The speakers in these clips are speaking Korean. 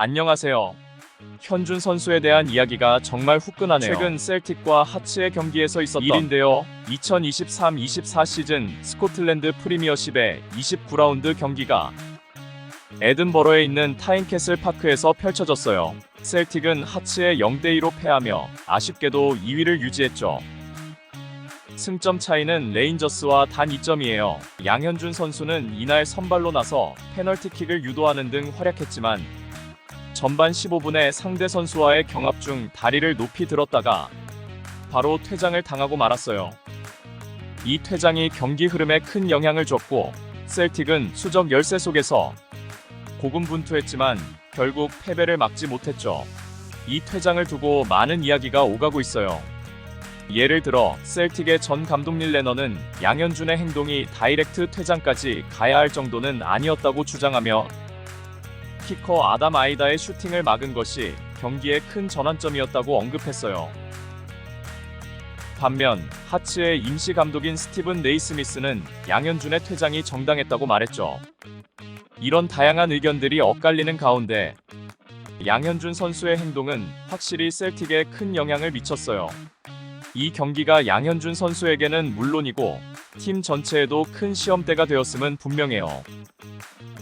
안녕하세요. 현준 선수에 대한 이야기가 정말 후끈하네요. 최근 셀틱과 하츠의 경기에서 있었던 일인데요. 2023-24 시즌 스코틀랜드 프리미어십의 29라운드 경기가 에든버러에 있는 타인캐슬 파크에서 펼쳐졌어요. 셀틱은 하츠에 0대2로 패하며 아쉽게도 2위를 유지했죠. 승점 차이는 레인저스와 단 2점이에요. 양현준 선수는 이날 선발로 나서 페널티킥을 유도하는 등 활약했지만 전반 15분에 상대 선수와의 경합 중 다리를 높이 들었다가 바로 퇴장을 당하고 말았어요. 이 퇴장이 경기 흐름에 큰 영향을 줬고 셀틱은 수적 열세 속에서 고군분투했지만 결국 패배를 막지 못했죠. 이 퇴장을 두고 많은 이야기가 오가고 있어요. 예를 들어 셀틱의 전 감독 닐 레너는 양현준의 행동이 다이렉트 퇴장까지 가야 할 정도는 아니었다고 주장하며 키커 아담 아이다의 슈팅을 막은 것이 경기의 큰 전환점이었다고 언급했어요. 반면 하츠의 임시 감독인 스티븐 네이스미스는 양현준의 퇴장이 정당했다고 말했죠. 이런 다양한 의견들이 엇갈리는 가운데 양현준 선수의 행동은 확실히 셀틱에 큰 영향을 미쳤어요. 이 경기가 양현준 선수에게는 물론이고 팀 전체에도 큰 시험대가 되었음은 분명해요.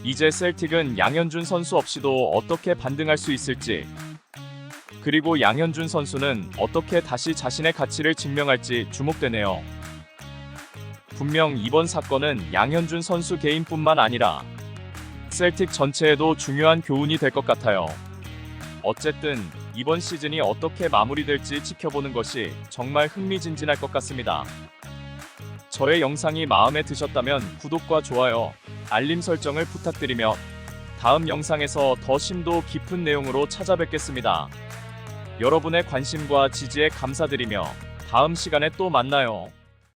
이제 셀틱은 양현준 선수 없이도 어떻게 반등할 수 있을지, 그리고 양현준 선수는 어떻게 다시 자신의 가치를 증명할지 주목되네요. 분명 이번 사건은 양현준 선수 개인뿐만 아니라 셀틱 전체에도 중요한 교훈이 될 것 같아요. 어쨌든 이번 시즌이 어떻게 마무리될지 지켜보는 것이 정말 흥미진진할 것 같습니다. 저의 영상이 마음에 드셨다면 구독과 좋아요, 알림 설정을 부탁드리며 다음 영상에서 더 심도 깊은 내용으로 찾아뵙겠습니다. 여러분의 관심과 지지에 감사드리며 다음 시간에 또 만나요.